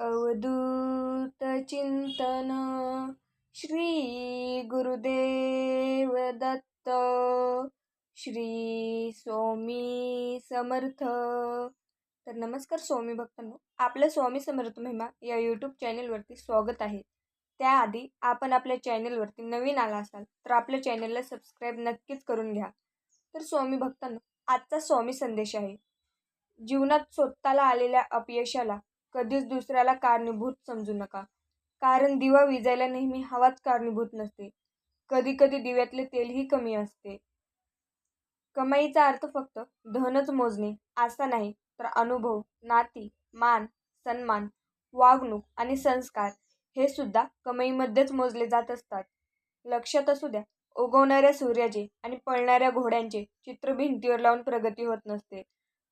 अवधूत चिंतन श्री गुरुदेव दत्त श्री स्वामी समर्थ. तर नमस्कार स्वामी भक्तांनो आपलं स्वामी समर्थ महिमा या यूट्यूब चॅनेलवरती स्वागत आहे. त्याआधी आपण आपल्या चॅनेलवरती नवीन आला असाल तर आपल्या चॅनेलला सबस्क्राईब नक्कीच करून घ्या. तर स्वामी भक्तांनो आजचा स्वामी संदेश आहे. जीवनात स्वतःला आलेल्या अपयशाला कधीच दुसऱ्याला कारणीभूत समजू नका. कारण दिवा विजायला नेहमी हवाच कारणीभूत नसते. कधी कधी दिव्यातले तेलही कमी असते. कमाईचा अर्थ फक्त धनच मोजणे असा नाही तर अनुभव नाती मान सन्मान वागणूक आणि संस्कार हे सुद्धा कमाईमध्येच मोजले जात असतात. लक्षात असू द्या उगवणाऱ्या सूर्याचे आणि पळणाऱ्या घोड्यांचे चित्र भिंतीवर लावून प्रगती होत नसते.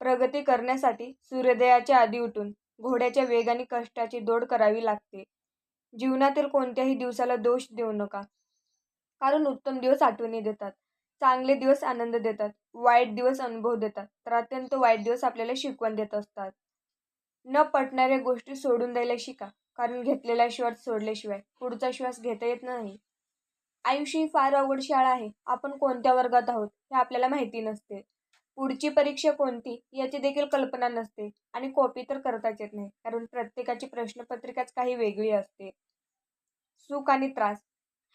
प्रगती करण्यासाठी सूर्योदयाच्या आधी उठून घोड्याच्या वेगाने कष्टाची दोड करावी लागते. जीवनातील कोणत्याही दिवसाला दोष देऊ नका. कारण उत्तम दिवस आठवणी देतात. चांगले दिवस आनंद देतात. वाईट दिवस अनुभव देतात. तर अत्यंत वाईट दिवस आपल्याला शिकवण देत असतात. न पटणाऱ्या गोष्टी सोडून द्यायला शिका. कारण घेतलेला श्वास सोडल्याशिवाय पुढचा श्वास घेता येत नाही. आयुष्य ही फार अवघड शाळा आहे. आपण कोणत्या वर्गात आहोत हे आपल्याला माहिती नसते. पुढची परीक्षा कोणती याची देखील कल्पना नसते आणि कॉपी तर करताच येत नाही कारण प्रत्येकाची प्रश्नपत्रिकाच काही वेगळी असते. सुख आणि त्रास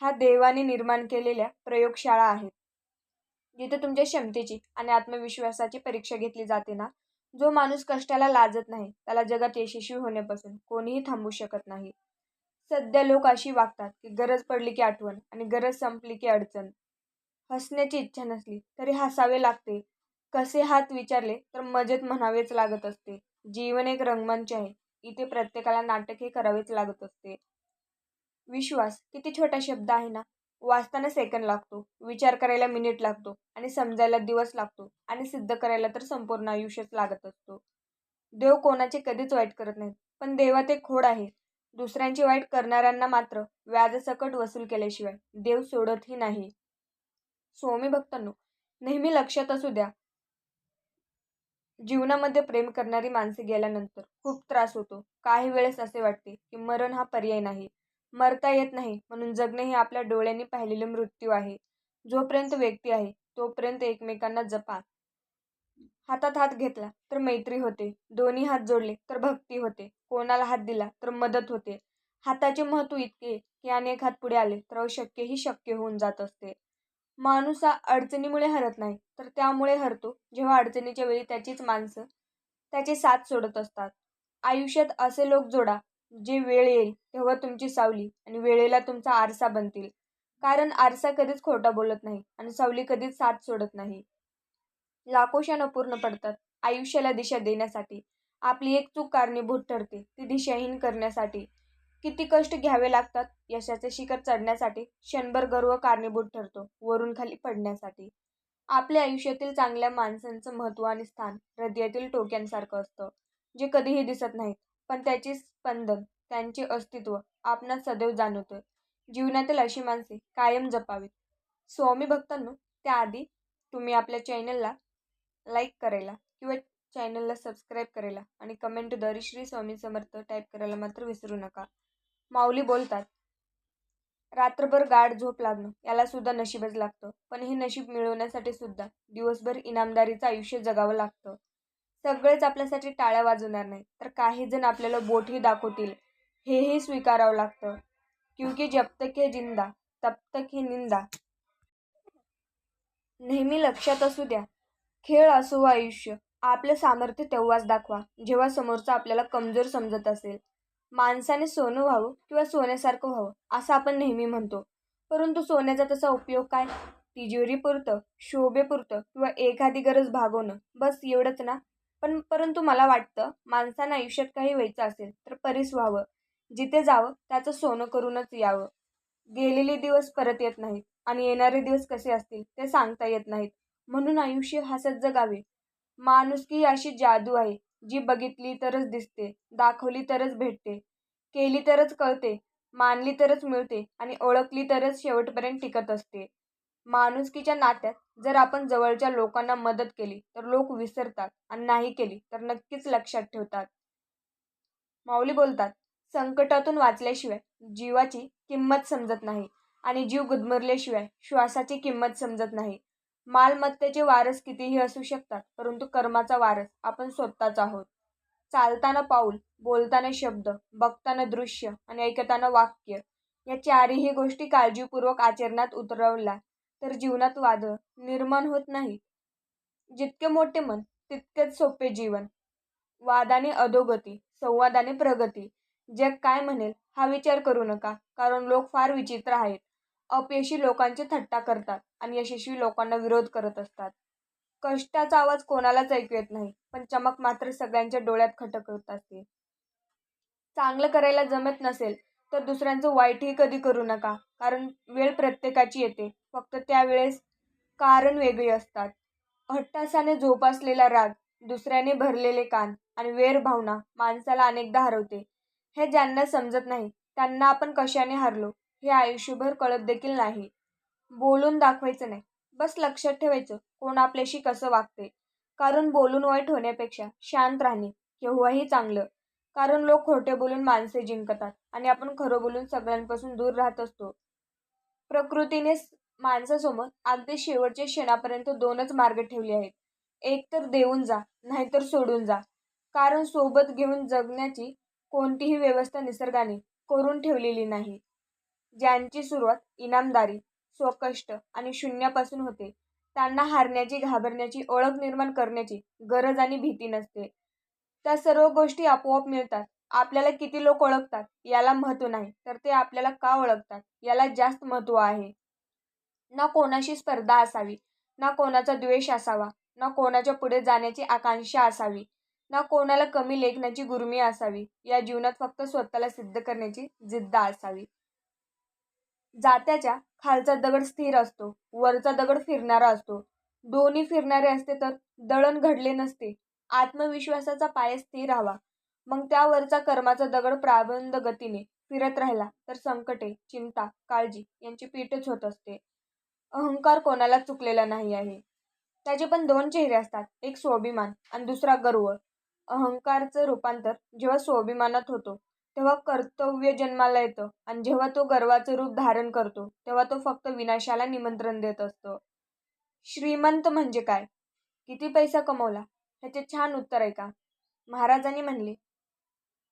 हा देवाने निर्माण केलेल्या प्रयोगशाळा आहेत. जिथे तुमच्या क्षमतेची आणि आत्मविश्वासाची परीक्षा घेतली जाते ना जो माणूस कष्टाला लाजत नाही त्याला जगात यशस्वी होण्यापासून कोणीही थांबू शकत नाही. सध्या लोक अशी वागतात की गरज पडली की आठवण आणि गरज संपली की अडचण. हसण्याची इच्छा नसली तरी हसावे लागते कसे हात विचारले तर मजेत म्हणावेच लागत असते. जीवन एक रंगमंच आहे. इथे प्रत्येकाला नाटक हे करावेच लागत असते. विश्वास किती छोटा शब्द आहे ना. वाचताना सेकंद लागतो. विचार करायला मिनिट लागतो. आणि समजायला दिवस लागतो. आणि सिद्ध करायला तर संपूर्ण आयुष्यच लागत असतो. देव कोणाचे कधीच वाईट करत नाहीत. पण देवात एक खोड आहे. दुसऱ्यांचे वाईट करणाऱ्यांना मात्र व्याजसकट वसूल केल्याशिवाय देव सोडतही नाही. स्वामी भक्तांनो नेहमी लक्षात असू द्या जीवनामध्ये प्रेम करणारी माणसे गेल्यानंतर खूप त्रास होतो. काही वेळेस असे वाटते की मरण हा पर्याय नाही. मरता येत नाही म्हणून जगणे हे आपल्या डोळ्यांनी पाहिलेले मृत्यू आहे. जोपर्यंत व्यक्ती आहे तोपर्यंत एकमेकांना जपा. हातात हात घेतला तर मैत्री होते. दोन्ही हात जोडले तर भक्ती होते. कोणाला हात दिला तर मदत होते. हाताचे महत्त्व इतके की अनेक हात पुढे आले तर अशक्यही शक्य होऊन जात असते. माणूस हा अडचणीमुळे हरत नाही तर त्यामुळे हरतो. जेव्हा अडचणीच्या वेळी त्याचीच माणसं त्याचे साथ सोडत असतात. आयुष्यात असे लोक जोडा जे वेळ येईल तेव्हा तुमची सावली आणि वेळेला तुमचा आरसा बनतील. कारण आरसा कधीच खोटा बोलत नाही आणि सावली कधीच साथ सोडत नाही. लाकोशानं पूर्ण पडतात आयुष्याला दिशा देण्यासाठी. आपली एक चूक कारणीभूत ठरते ती दिशाहीन करण्यासाठी. किती कष्ट घ्यावे लागतात यशाचे शिखर चढण्यासाठी क्षणभर गर्व कारणीभूत ठरतो वरून खाली पडण्यासाठी. आपल्या आयुष्यातील चांगल्या माणसांचं महत्त्व आणि स्थान हृदयातील टोक्यांसारखं असतं जे कधीही दिसत नाहीत. पण त्याचे स्पंदन त्यांचे अस्तित्व आपणास सदैव जाणवतं जीवनातील अशी माणसे कायम जपावीत. स्वामी भक्तांनो त्याआधी तुम्ही आपल्या चॅनलला लाईक करायला किंवा चॅनलला सबस्क्राईब करायला आणि कमेंट दरी श्री स्वामी समर्थ टाईप करायला मात्र विसरू नका. माऊली बोलतात रात्रभर गाढ झोप लागणं याला सुद्धा नशीबच लागतं. पण हे नशीब मिळवण्यासाठी सुद्धा दिवसभर इनामदारीचं आयुष्य जगावं लागतं. सगळेच आपल्यासाठी टाळ्या वाजवणार नाही तर काही जण आपल्याला बोटही दाखवतील. हेही स्वीकारावं लागतं. क्योंकि जब तक हे जिंदा तब तक हे निंदा. नेहमी लक्षात असू द्या खेळ असो व आयुष्य आपलं सामर्थ्य तेव्हाच दाखवा जेव्हा समोरचा आपल्याला कमजोर समजत असेल. माणसाने सोनं व्हावं किंवा सोन्यासारखं व्हावं असं आपण नेहमी म्हणतो. परंतु सोन्याचा तसा उपयोग काय? तिजोरीपुरतं शोभेपुरतं किंवा एखादी गरज भागवणं बस एवढंच ना? पण परंतु मला वाटतं माणसानं आयुष्यात काही व्हायचं असेल तर परीस व्हावं. जिथे जावं त्याचं सोनं करूनच यावं. गेलेले दिवस परत येत नाहीत आणि येणारे दिवस कसे असतील ते सांगता येत नाहीत. म्हणून आयुष्य हसत जगावे माणुसकी अशी जादू आहे जी बघितली तरच दिसते दाखवली तरच भेटते केली तरच कळते मानली तरच मिळते आणि ओळखली तरच शेवटपर्यंत टिकत असते. माणुसकीच्या नात्यात जर आपण जवळच्या लोकांना मदत केली तर लोक विसरतात आणि नाही केली तर नक्कीच लक्षात ठेवतात. माऊली बोलतात संकटातून वाचल्याशिवाय जीवाची किंमत समजत नाही आणि जीव गुदमरल्याशिवाय श्वासाची किंमत समजत नाही. मालमत्तेचे वारस कितीही असू शकतात परंतु कर्माचा वारस आपण स्वतःच आहोत. चालताना पाऊल बोलताना शब्द बघताना दृश्य आणि ऐकताना वाक्य या चारही गोष्टी काळजीपूर्वक आचरणात उतरवल्या तर जीवनात वादळ निर्माण होत नाही. जितके मोठे मन तितकेच सोपे जीवन. वादाने अधोगती संवादाने प्रगती. जग काय म्हणेल हा विचार करू नका कारण लोक फार विचित्र आहेत. अपयशी लोकांचे थट्टा करतात. आणि यशस्वी लोकांना विरोध करत असतात. कष्टाचा आवाज कोणालाच ऐकू येत नाही पण चमक मात्र सगळ्यांच्या डोळ्यात खटकत असते. चांगलं करायला जमत नसेल तर दुसऱ्यांचं वाईटही कधी करू नका कारण वेळ प्रत्येकाची येते फक्त त्यावेळेस कारण वेगळी असतात. हट्टासाने झोपासलेला राग दुसऱ्याने भरलेले कान आणि वेर भावना माणसाला अनेकदा हरवते. हे ज्यांना समजत नाही त्यांना आपण कशाने हरलो हे आयुष्यभर कळत देखील नाही. बोलून दाखवायचं नाही. बस लक्षात ठेवायचं कोण आपल्याशी कसं वागते कारण बोलून वाईट होण्यापेक्षा शांत राहणे केव्हाही चांगलं. कारण लोक खोटे बोलून माणसे जिंकतात आणि आपण खरं बोलून सगळ्यांपासून दूर राहत असतो. प्रकृतीने माणसासमोर अगदी शेवटच्या क्षणापर्यंत दोनच मार्ग ठेवले आहेत. एक तर देऊन जा नाहीतर सोडून जा. कारण सोबत घेऊन जगण्याची कोणतीही व्यवस्था निसर्गाने करून ठेवलेली नाही. ज्यांची सुरुवात इनामदारी स्वकष्ट आणि शून्यापासून होते. त्यांना हारण्याची घाबरण्याची ओळख निर्माण करण्याची गरज आणि भीती नसते. त्या सर्व गोष्टी आपोआप मिळतात. आपल्याला किती लोक ओळखतात याला महत्त्व नाही तर ते आपल्याला का ओळखतात याला जास्त महत्त्व आहे. ना कोणाशी स्पर्धा असावी ना कोणाचा द्वेष असावा ना कोणाच्या पुढे जाण्याची आकांक्षा असावी ना कोणाला कमी लेखण्याची गुरमी असावी या जीवनात फक्त स्वतःला सिद्ध करण्याची जिद्द असावी. जात्याच्या खालचा दगड स्थिर असतो वरचा दगड फिरणारा असतो. दोन्ही फिरणारे असते तर दळण घडले नसते. आत्मविश्वासाचा पाय स्थिर हवा मग त्यावरचा कर्माचा दगड प्राबंध गतीने फिरत राहिला तर संकटे चिंता काळजी यांची पीठच होत असते. अहंकार कोणाला चुकलेला नाही आहे. त्याचे पण दोन चेहरे असतात एक स्वाभिमान आणि दुसरा गर्व. अहंकारचं रूपांतर जेव्हा स्वाभिमानात होतो तेव्हा कर्तव्य जन्माला येतं. आणि जेव्हा तो गर्वाचं रूप धारण करतो तेव्हा तो फक्त विनाशाला निमंत्रण देत असतो. श्रीमंत म्हणजे काय? किती पैसा कमवला? ह्याचे छान उत्तर आहे का? महाराजांनी म्हणले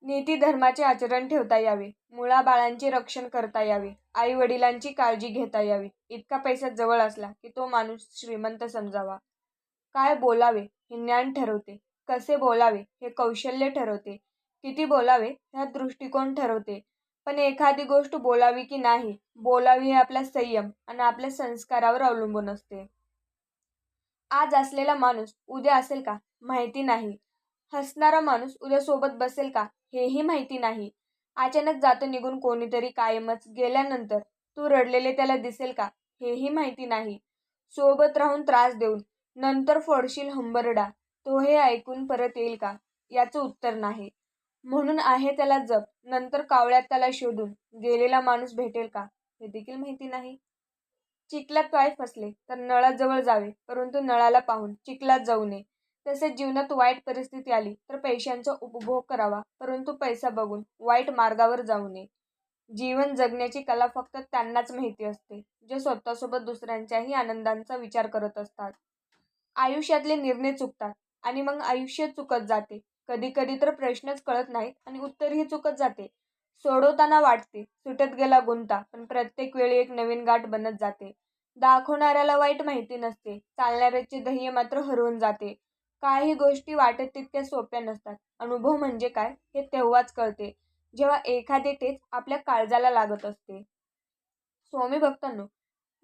नीती धर्माचे आचरण ठेवता यावे. मुळाबाळांचे रक्षण करता यावे. आई वडिलांची काळजी घेता यावी. इतका पैसा जवळ असला की तो माणूस श्रीमंत समजावा. काय बोलावे हे ज्ञान ठरवते. कसे बोलावे हे कौशल्य ठरवते. किती बोलावे ह्या दृष्टिकोन ठरवते. पण एखादी गोष्ट बोलावी की नाही बोलावी हे आपला संयम आणि आपल्या संस्कारावर अवलंबून असते. आज असलेला माणूस उद्या असेल का? माहिती नाही. हसणारा माणूस उद्या सोबत बसेल का? हेही माहिती नाही. अचानक जातं निघून कोणीतरी कायमच गेल्यानंतर. तू रडलेले त्याला दिसेल का? हेही माहिती नाही. सोबत राहून त्रास देऊन नंतर फोडशील हंबरडा. तो हे ऐकून परत येईल का? याचं उत्तर नाही. म्हणून आहे त्याला जप. नंतर कावळ्यात त्याला शोधून गेलेला माणूस भेटेल का? हे देखील माहिती नाही. चिखलात पाय फसले तर नळाजवळ जावे परंतु नळाला पाहून चिखलात जाऊ नये. तसेच जीवनात वाईट परिस्थिती आली तर पैशांचा उपभोग करावा परंतु पैसा बघून वाईट मार्गावर जाऊ नये. जीवन जगण्याची कला फक्त त्यांनाच माहिती असते जे स्वतःसोबत दुसऱ्यांच्याही आनंदांचा विचार करत असतात. आयुष्यातले निर्णय चुकतात आणि मग आयुष्य चुकत जाते. कधी कधी तर प्रश्नच कळत नाहीत आणि उत्तरही चुकत जाते. सोडवताना वाटते सुटत गेला गुंता पण प्रत्येक वेळी एक नवीन गाठ बनत जाते. दाखवणाऱ्याला वाईट माहिती नसते चालणाऱ्याचे ध्येय मात्र हरवून जाते. काही गोष्टी वाटत तितक्या सोप्या नसतात. अनुभव म्हणजे काय हे तेव्हाच कळते जेव्हा एखादे ठेच आपल्या काळजाला लागत असते. स्वामी भक्तांनो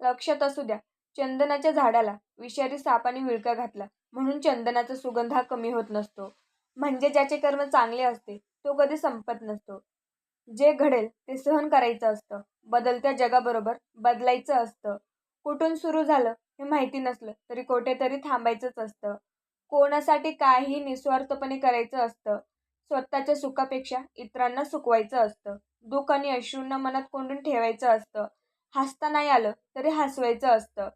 लक्षात असू द्या चंदनाच्या झाडाला विषारी सापाने विळका घातला म्हणून चंदनाचा सुगंध हा कमी होत नसतो. म्हणजे ज्याचे कर्म चांगले असते तो कधी संपत नसतो. जे घडेल ते सहन करायचं असतं. बदलत्या जगाबरोबर बदलायचं असतं. कुठून सुरू झालं हे माहिती नसलं तरी कुठेतरी थांबायचंच असतं. कोणासाठी काही निस्वार्थपणे करायचं असतं. स्वतःच्या सुखापेक्षा इतरांना सुखवायचं असतं. दुःख आणि अश्रूंना मनात कोंडून ठेवायचं असतं. हसता नाही आलं तरी हसवायचं असतं.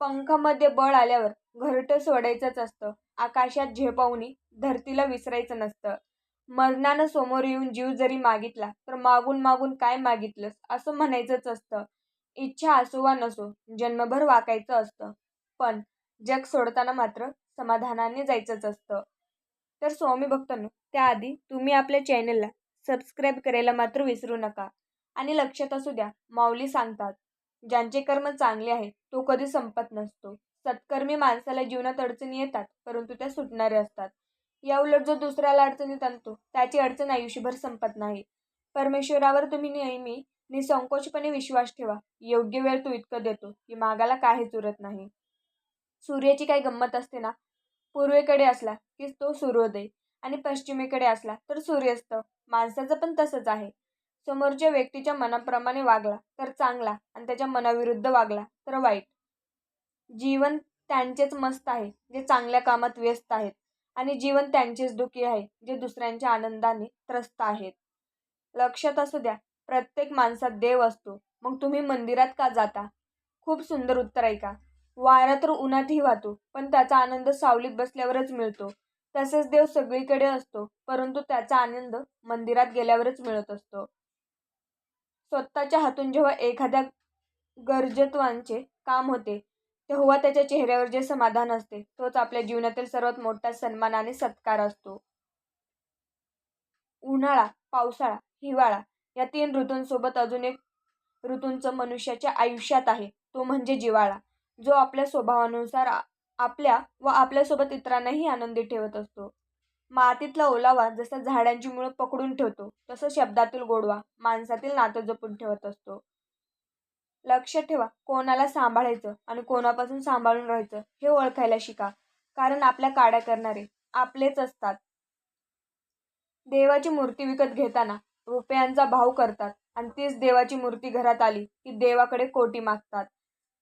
पंखामध्ये बळ आल्यावर घरटं सोडायचंच असतं. आकाशात झेपावणी धरतीला विसरायचं नसतं. मरणानं समोर येऊन जीव जरी मागितला तर मागून मागून काय मागितलंस? असं म्हणायचंच असतं. इच्छा असो वा नसो जन्मभर वाकायचं असतं. पण जग सोडताना मात्र समाधानाने जायचंच असतं. तर स्वामी भक्तांनो त्याआधी तुम्ही आपल्या चॅनलला सबस्क्राईब करायला मात्र विसरू नका. आणि लक्षात असू द्या माऊली सांगतात ज्यांचे कर्म चांगले आहे तो कधी संपत नसतो. सत्कर्मी माणसाला जीवनात अडचणी येतात परंतु त्या सुटणारे असतात. या उलट जो दुसऱ्याला अडचणीत आणतो त्याची अडचण आयुष्यभर संपत नाही. परमेश्वरावर तुम्ही नेहमी निसंकोचपणे विश्वास ठेवा. योग्य वेळ तो इतकं देतो की मागाला काहीच उरत नाही. सूर्याची काही गंमत असते ना? पूर्वेकडे असला की तो सूर्योदय आणि पश्चिमेकडे असला तर सूर्यास्त. माणसाचं पण तसंच आहे. समोरच्या व्यक्तीच्या मनाप्रमाणे वागला तर चांगला आणि त्याच्या मनाविरुद्ध वागला तर वाईट. जीवन त्यांचेच मस्त आहे जे चांगल्या कामात व्यस्त आहेत आणि जीवन त्यांचेच दुःखी आहे जे दुसऱ्यांच्या आनंदाने त्रस्त आहेत. लक्षात असू द्या प्रत्येक माणसात देव असतो. मग तुम्ही मंदिरात का जाता? खूप सुंदर उत्तर ऐका वारा तर उन्हातही वाहतो पण त्याचा आनंद सावलीत बसल्यावरच मिळतो. तसेच देव सगळीकडे असतो परंतु त्याचा आनंद मंदिरात गेल्यावरच मिळत असतो. स्वतःच्या हातून जेव्हा एखाद्या गरजत्वांचे काम होते तेव्हा त्याच्या चेहऱ्यावर जे समाधान असते तोच आपल्या जीवनातील सर्वात मोठा सन्मान आणि सत्कार असतो. उन्हाळा पावसाळा हिवाळा या तीन ऋतूंसोबत अजून एक ऋतूंचं मनुष्याच्या आयुष्यात आहे तो म्हणजे जिवाळा जो आपल्या स्वभावानुसार आपल्या व आपल्यासोबत इतरांनाही आनंदी ठेवत असतो. मातीतला ओलावा जसा झाडांची मुळं पकडून ठेवतो तसं शब्दातील गोडवा माणसातील नातं जपून ठेवत असतो. लक्ष ठेवा कोणाला सांभाळायचं आणि कोणापासून सांभाळून राहायचं हे ओळखायला शिका कारण आपल्या काड्या करणारे आपलेच असतात. देवाची मूर्ती विकत घेताना रुपयांचा भाव करतात आणि तीच देवाची मूर्ती घरात आली की देवाकडे कोटी मागतात.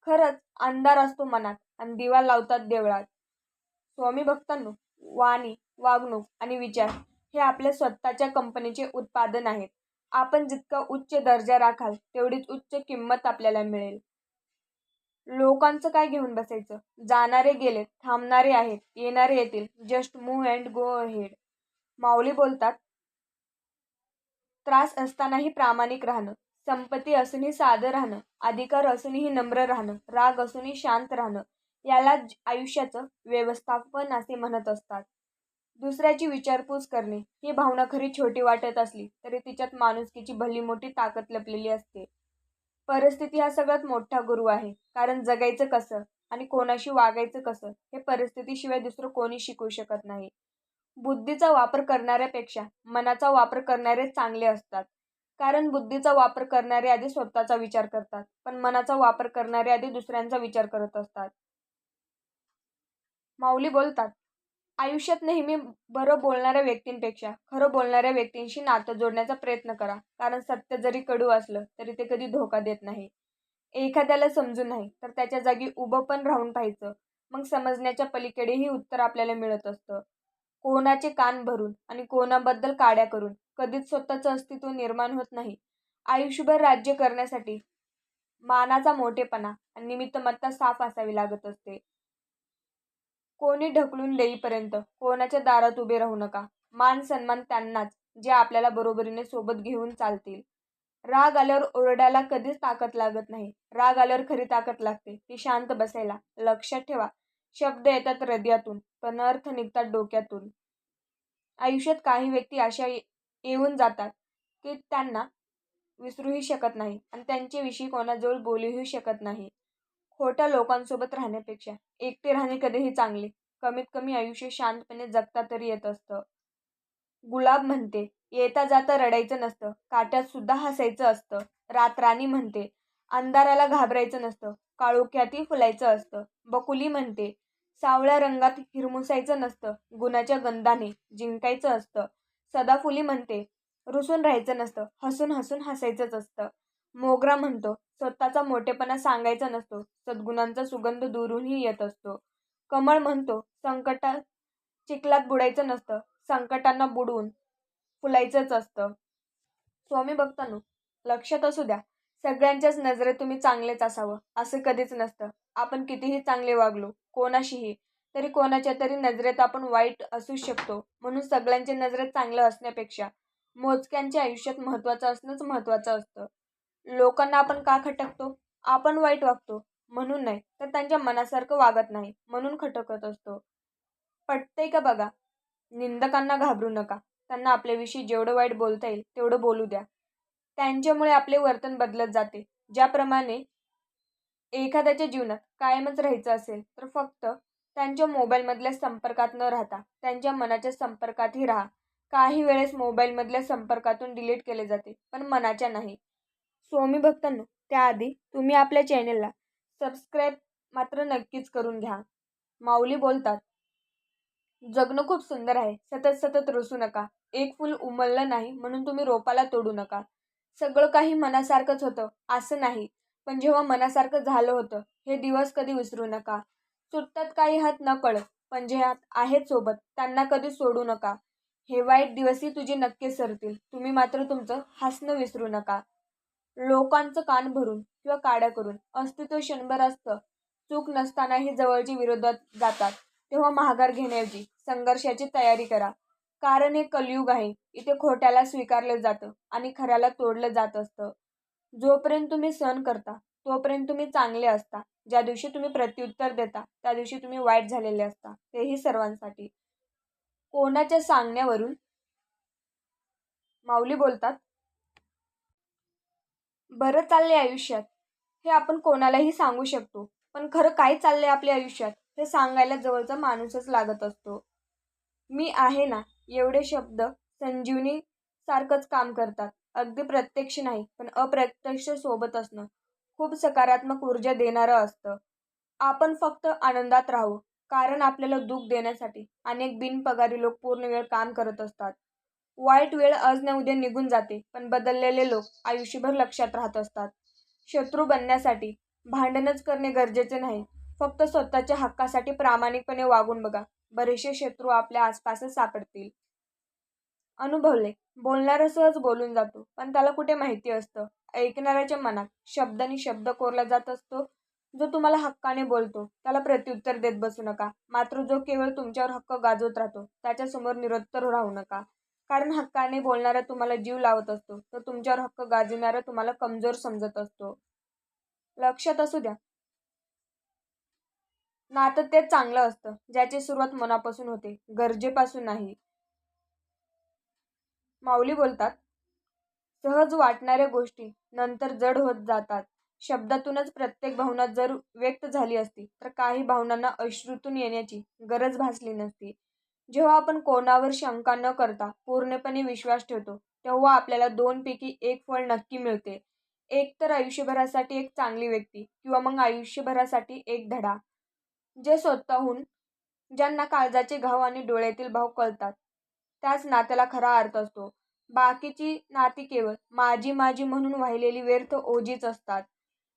खरंच अंधार असतो मनात आणि दिवा लावतात देवळात. स्वामी भक्तांनो वाणी वागणूक आणि विचार हे आपल्या स्वतःच्या कंपनीचे उत्पादन आहेत आपण जितका उच्च दर्जा राखाल तेवढीच उच्च किंमत आपल्याला मिळेल. लोकांचं काय घेऊन बसायचं? जाणारे गेले थांबणारे आहेत येणारे येतील. Just move and go ahead Mauli बोलतात त्रास असतानाही प्रामाणिक राहणं संपत्ती असूनही साधं राहणं अधिकार असूनही नम्र राहणं राग असूनही शांत राहणं याला आयुष्याचं व्यवस्थापन असे म्हणत असतात. दुसऱ्याची विचारपूस करणे. ही भावना खरी छोटी वाटत असली तरी तिच्यात माणुसकीची भली मोठी ताकद लपलेली असते. परिस्थिती हा सगळ्यात मोठा गुरु आहे. कारण जगायचं कसं आणि कोणाशी वागायचं कसं हे परिस्थितीशिवाय दुसरं कोणी शिकवू शकत नाही. बुद्धीचा वापर करणाऱ्यापेक्षा मनाचा वापर करणारे चांगले असतात. कारण बुद्धीचा वापर करणारे आधी स्वतःचा विचार करतात पण मनाचा वापर करणारे आधी दुसऱ्यांचा विचार करत असतात. माऊली बोलतात आयुष्यात नेहमी बरं बोलणाऱ्या व्यक्तींपेक्षा खरं बोलणाऱ्या व्यक्तींशी नातं जोडण्याचा प्रयत्न करा. कारण सत्य जरी कडू असलं तरी ते कधी धोका देत नाही. एखाद्याला समजून नाही तर त्याच्या जागी उभं पण राहून पाहायचं. मग समजण्याच्या पलीकडेही उत्तर आपल्याला मिळत असतं. कोणाचे कान भरून आणि कोणाबद्दल काड्या करून कधीच स्वतःचं अस्तित्व निर्माण होत नाही. आयुष्यभर राज्य करण्यासाठी मानाचा मोठेपणा आणि निमित्तमत्ता साफ असावी लागत असते. कोणी ढकलून देईपर्यंत कोणाच्या दारात उभे राहू नका. मान सन्मान त्यांनाच जे आपल्याला बरोबरीने सोबत घेऊन चालतील. राग आल्यावर ओरडायला कधीच ताकद लागत नाही. राग आल्यावर खरी ताकद लागते. ती शांत बसायला. लक्षात ठेवा. शब्द येतात हृदयातून पण अर्थ निघतात डोक्यातून. आयुष्यात काही व्यक्ती अशा येऊन जातात की त्यांना विसरूही शकत नाही. आणि त्यांच्याविषयी कोणाजवळ बोलूही शकत नाही. खोट्या लोकांसोबत राहण्यापेक्षा एकटे राहणे कधीही चांगले. कमीत कमी आयुष्य शांतपणे जगता तरी येत असतं. गुलाब म्हणते येता जाता रडायचं नसतं. काट्यात सुद्धा हसायचं असतं. रातराणी म्हणते अंधाराला घाबरायचं नसतं. काळोख्यातही फुलायचं असतं. बकुली म्हणते सावळ्या रंगात हिरमुसायचं नसतं. गुणाच्या गंधाने जिंकायचं असतं. सदाफुली म्हणते रुसून राहायचं नसतं. हसून हसून हसायचंच असतं. मोगरा म्हणतो स्वतःचा मोठेपणा सांगायचा नसतो. सद्गुणांचा सुगंध दुरूनही येत असतो. कमळ म्हणतो संकटात चिखलात बुडायचं नसतं. संकटांना बुडवून फुलायचंच असतं. स्वामी भक्तांनो लक्षात असू द्या सगळ्यांच्याच नजरेत तुम्ही चांगलेच असावं असं कधीच नसतं. आपण कितीही चांगले वागलो कोणाशीही तरी कोणाच्या तरी नजरेत आपण वाईट असू शकतो. म्हणून सगळ्यांच्या नजरेत चांगलं असण्यापेक्षा मोजक्यांच्या आयुष्यात महत्त्वाचं असणंच महत्त्वाचं असतं. लोकांना आपण का खटकतो? आपण वाईट वागतो. म्हणून नाही तर त्यांच्या मनासारखं वागत नाही म्हणून खटकत असतो. पटते का बघा? निंदकांना घाबरू नका. त्यांना आपल्याविषयी जेवढं वाईट बोलता येईल तेवढं बोलू द्या. त्यांच्यामुळे आपले वर्तन बदलत जाते. ज्याप्रमाणे एखाद्याच्या जीवनात कायमच राहायचं असेल तर फक्त त्यांच्या मोबाईलमधल्या संपर्कात न राहता त्यांच्या मनाच्या संपर्कातही राहा. काही वेळेस मोबाईलमधल्या संपर्कातून डिलीट केले जाते पण मनाच्या नाही. स्वामी भक्तांनो त्याआधी तुम्ही आपल्या चॅनेलला सबस्क्राईब मात्र नक्कीच करून घ्या. माऊली बोलतात जगणं खूप सुंदर आहे सतत सतत रुसू नका एक फुल उमललं नाही म्हणून तुम्ही रोपाला तोडू नका. सगळं काही मनासारखंच होतं असं नाही पण जेव्हा मनासारखं झालं होतं हे दिवस कधी विसरू नका. सुटतात काही हात न कळत पण जे हात आहेत सोबत त्यांना कधी सोडू नका. हे वाईट दिवसही तुझे नक्की सरतील तुम्ही मात्र तुमचं हसणं विसरू नका. लोकांचं कान भरून किंवा काड्या करून अस्तित्व क्षणभर असतं. चूक नसतानाही जवळची विरोधात जातात. तेव्हा माघार घेण्याऐवजी संघर्षाची तयारी करा. कारण हे कलयुग आहे. इथे खोट्याला स्वीकारलं जातं आणि खऱ्याला तोडलं जात असतं. जोपर्यंत तुम्ही सहन करता तोपर्यंत तुम्ही चांगले असता. ज्या दिवशी तुम्ही प्रत्युत्तर देता त्या दिवशी तुम्ही वाईट झालेले असता. तेही सर्वांसाठी. कोणाच्या सांगण्यावरून माऊली बोलतात? बरं चाललंय आयुष्यात. हे आपण कोणालाही सांगू शकतो. पण खरं काय चाललंय आपल्या आयुष्यात हे सांगायला जवळचा माणूसच लागत असतो. मी आहे ना एवढे शब्द संजीवनी सारखंच काम करतात. अगदी प्रत्यक्ष नाही पण अप्रत्यक्ष सोबत असणं खूप सकारात्मक ऊर्जा देणारं असतं. आपण फक्त आनंदात राहू कारण आपल्याला दुःख देण्यासाठी अनेक बिनपगारी लोक पूर्ण वेळ काम करत असतात. वाईट वेळ आज न उद्या निघून जाते. पण बदललेले लोक आयुष्यभर लक्षात राहत असतात. शत्रू बनण्यासाठी भांडणच करणे गरजेचे नाही. फक्त स्वतःच्या हक्कासाठी प्रामाणिकपणे वागून बघा. बरेचसे शत्रू आपल्या आसपासच सापडतील. अनुभवले. बोलणारा सहज बोलून जातो पण त्याला कुठे माहिती असतं? ऐकणाऱ्याच्या मनात शब्दानी शब्द कोरला जात असतो. जो तुम्हाला हक्काने बोलतो त्याला प्रत्युत्तर देत बसू नका. मात्र जो केवळ तुमच्यावर हक्क गाजवत राहतो त्याच्यासमोर निरुत्तर राहू नका. कारण हक्काने बोलणारा तुम्हाला जीव लावत असतो. तर तुमच्यावर हक्क गाजवणारा तुम्हाला कमजोर समजत असतो. लक्षात असू द्या. नातं ते चांगलं असतं ज्याची सुरुवात मनापासून होते गरजेपासून नाही. माऊली बोलतात सहज वाटणाऱ्या गोष्टी नंतर जड होत जातात. शब्दातूनच प्रत्येक भावना जर व्यक्त झाली असती तर काही भावनांना अश्रूतून येण्याची गरज भासली नसती. जेव्हा आपण कोणावर शंका न करता पूर्णपणे विश्वास ठेवतो तेव्हा आपल्याला दोनपैकी एक फळ नक्की मिळते. एक तर आयुष्यभरासाठी एक चांगली व्यक्ती किंवा मग आयुष्यभरासाठी एक धडा जे स्वतःहून ज्यांना काळजाचे घाव आणि डोळ्यातील भाव कळतात. त्याच नात्याला खरा अर्थ असतो. बाकीची नाती केवळ माझी माझी म्हणून वाहिलेली व्यर्थ ओझीच असतात.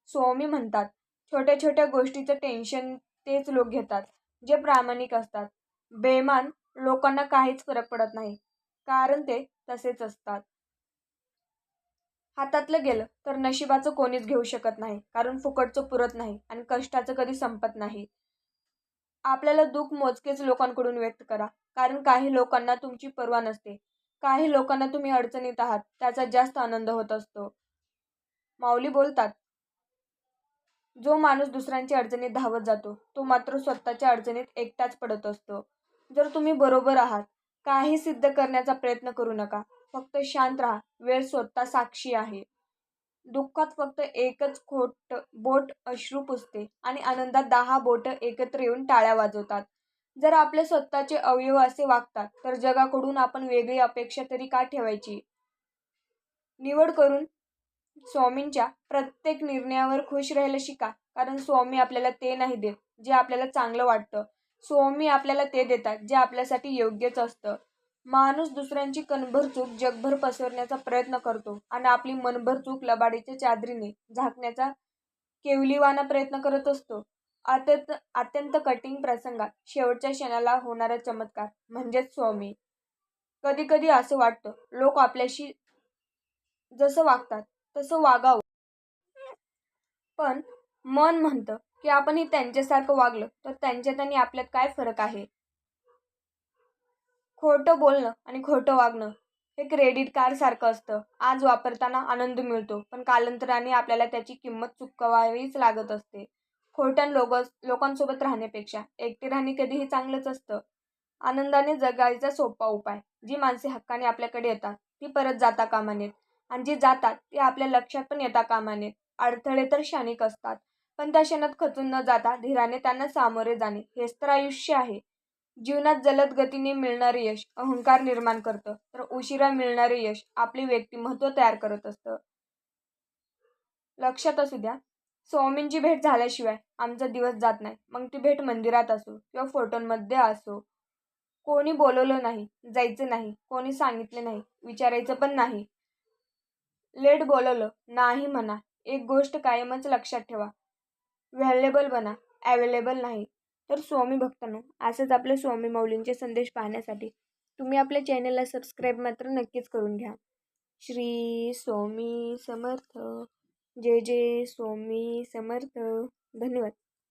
स्वामी म्हणतात छोट्या छोट्या गोष्टीचं टेन्शन तेच लोक घेतात जे प्रामाणिक असतात. बेमान लोकांना काहीच फरक पडत नाही. कारण ते तसेच असतात. हातातलं गेलं तर नशिबाचं कोणीच घेऊ शकत नाही. कारण फुकटचं पुरत नाही आणि कष्टाचं कधी संपत नाही. आपल्याला दुःख मोजकेच लोकांकडून व्यक्त करा. कारण काही लोकांना तुमची पर्वा नसते. काही लोकांना तुम्ही अडचणीत आहात. त्याचा जास्त आनंद होत असतो. माऊली बोलतात जो माणूस दुसऱ्यांच्या अडचणीत धावत जातो तो मात्र स्वतःच्या अडचणीत एकटाच पडत असतो. जर तुम्ही बरोबर आहात काही सिद्ध करण्याचा प्रयत्न करू नका. फक्त शांत राहा. वेळ स्वतः साक्षी आहे. दुःखात फक्त एकच खोट बोट अश्रू पुसते आणि आनंदात दहा बोट एकत्र येऊन टाळ्या वाजवतात. जर आपले स्वतःचे अवयव असे वागतात तर जगाकडून आपण वेगळी अपेक्षा तरी का ठेवायची? निवड करून स्वामींच्या प्रत्येक निर्णयावर खुश राहायला शिका कारण स्वामी आपल्याला ते नाही देत जे आपल्याला चांगलं वाटतं. स्वामी आपल्याला ते देतात जे आपल्यासाठी योग्यच असतं. माणूस दुसऱ्यांची कणभर चूक जगभर पसरण्याचा प्रयत्न करतो आणि आपली मनभर चूक लबाडीच्या चादरीने झाकण्याचा केवलीवाना प्रयत्न करत असतो. अत्यंत अत्यंत कठीण प्रसंगात शेवटच्या क्षणाला होणारा चमत्कार म्हणजेच स्वामी. कधी कधी असं वाटतं लोक आपल्याशी जसं वागतात तसं वागावं. पण मन म्हणतं की आपणही त्यांच्यासारखं वागलं तर त्यांच्यात आणि आपल्यात काय फरक आहे? खोटं बोलणं आणि खोटं वागणं हे क्रेडिट कार्डसारखं असतं. आज वापरताना आनंद मिळतो पण कालांतराने आपल्याला त्याची किंमत चुकवावीच लागत असते. खोट्या लोक लोकांसोबत राहण्यापेक्षा एकटे राहणे कधीही चांगलंच असतं. आनंदाने जगायचा सोपा उपाय जी माणसे हक्काने आपल्याकडे येतात ती परत जाता कामा नयेत. आणि जी जातात ती आपल्या लक्षात पण येता कामा नयेत. अडथळे तर क्षणिक असतात. पण त्या क्षणात खचून न जाता धीराने त्यांना सामोरे जाणे हेच तर आयुष्य आहे. जीवनात जलद गतीने मिळणारे यश अहंकार निर्माण करतं तर उशिरा मिळणारे यश आपले व्यक्तिमत्व तयार करत असतं. लक्षात असू द्या स्वामींची भेट झाल्याशिवाय आमचा दिवस जात नाही. मग ती भेट मंदिरात असो किंवा फोटोंमध्ये असो. कोणी बोलवलं नाही जायचं नाही कोणी सांगितलं नाही विचारायचं पण नाही. लेट बोलवलं नाही म्हणा. एक गोष्ट कायमच लक्षात ठेवा. व्हॅलेबल बना ॲवेलेबल नाही. तर स्वामी भक्तांनो असंच आपले स्वामी मौलींचे संदेश पाहण्यासाठी तुम्ही आपल्या चॅनलला सबस्क्राईब मात्र नक्कीच करून घ्या. श्री स्वामी समर्थ. जय जय स्वामी समर्थ. धन्यवाद.